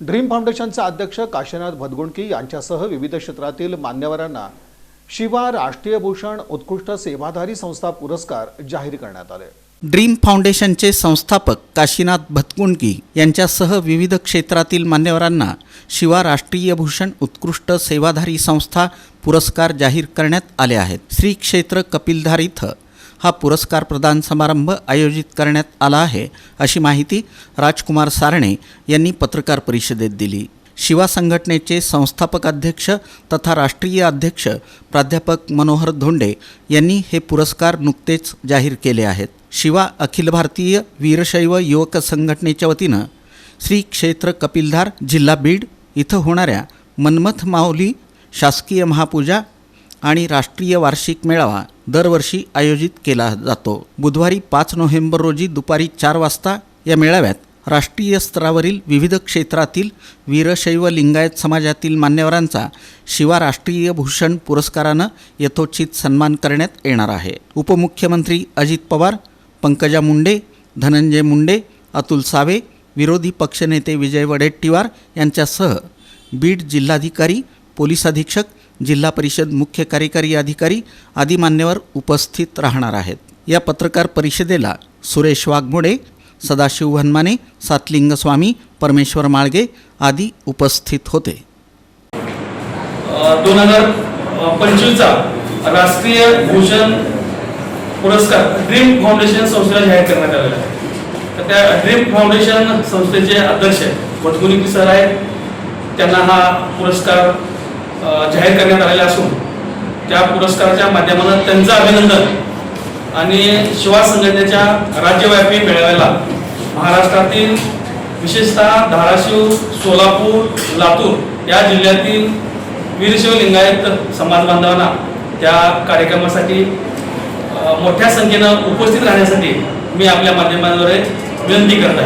Dream फाउंडेशनचे अध्यक्ष काशीनाथ भदगुंडकी यांच्यासह विविध क्षेत्रातील मान्यवरांना शिवा राष्ट्रीय भूषण उत्कृष्ट सेवाधारी संस्था पुरस्कार जाहीर करण्यात आले. ड्रीम फाउंडेशनचे संस्थापक काशीनाथ भतकुंडकी यांच्यासह विविध क्षेत्रातील मान्यवरांना शिवा राष्ट्रीय भूषण उत्कृष्ट सेवाधारी संस्था पुरस्कार जाहीर करण्यात आले आहेत. श्री क्षेत्र कपिलधार इथं हा पुरस्कार प्रदान समारंभ आयोजित करण्यात आला आहे अशी माहिती राजकुमार सारणे यांनी पत्रकार परिषदेत दिली. शिवा संघटनेचे संस्थापक अध्यक्ष तथा राष्ट्रीय अध्यक्ष प्राध्यापक मनोहर धोंडे यांनी हे पुरस्कार नुकतेच जाहीर केले आहेत. शिवा अखिल भारतीय वीरशैव युवक संघटनेच्या वतीनं श्री क्षेत्र कपिलधार जिल्हा बीड इथं होणाऱ्या मन्मथ माऊली शासकीय महापूजा आणि राष्ट्रीय वार्षिक मेळावा दरवर्षी आयोजित केला जातो. बुधवारी पाच नोव्हेंबर रोजी दुपारी चार वाजता या मेळाव्यात राष्ट्रीय स्तरावरील विविध क्षेत्रातील वीरशैव लिंगायत समाजातील मान्यवरांचा शिवा राष्ट्रीय भूषण पुरस्कारानं यथोचित सन्मान करण्यात येणार आहे. उपमुख्यमंत्री अजित पवार पंकजा मुंडे धनंजय मुंडे अतुल सावे विरोधी पक्षनेते विजय वडेट्टीवार यांच्यासह बीड जिल्हाधिकारी पोलीस अधीक्षक जिल्हा परिषद मुख्य कार्यकारी अधिकारी आदी मान्यवर उपस्थित राहणार आहेत. या पत्रकार परिषदेला सुरेश वाघमोडे सदाशिव हनमाने सातलिंग स्वामी परमेश्वर माळगे आदी उपस्थित होते. दोन हजार पंचवीसचा राष्ट्रीय भूषण पुरस्कार ड्रीम फाउंडेशन संस्थेला जाहीर करण्यात आलेला आहे. तर त्या ड्रीम फाउंडेशन संस्थेचे अध्यक्ष आहेत. वटगुरुकी सर आहेत. त्यांना हा पुरस्कार जाहीर करण्यात आलेला असून त्या पुरस्काराच्या माध्यमानं त्यांचं अभिनंदन आणि शिवा संघटनेच्या राज्यव्यापी मेळाव्याला महाराष्ट्रातील विशेषतः धाराशिव सोलापूर लातूर या जिल्ह्यातील वीरशिव लिंगायत समाज बांधवांना त्या कार्यक्रमासाठी मोठ्या संख्येनं उपस्थित राहण्यासाठी मी आपल्या माध्यमाद्वारे विनंती करत आहे.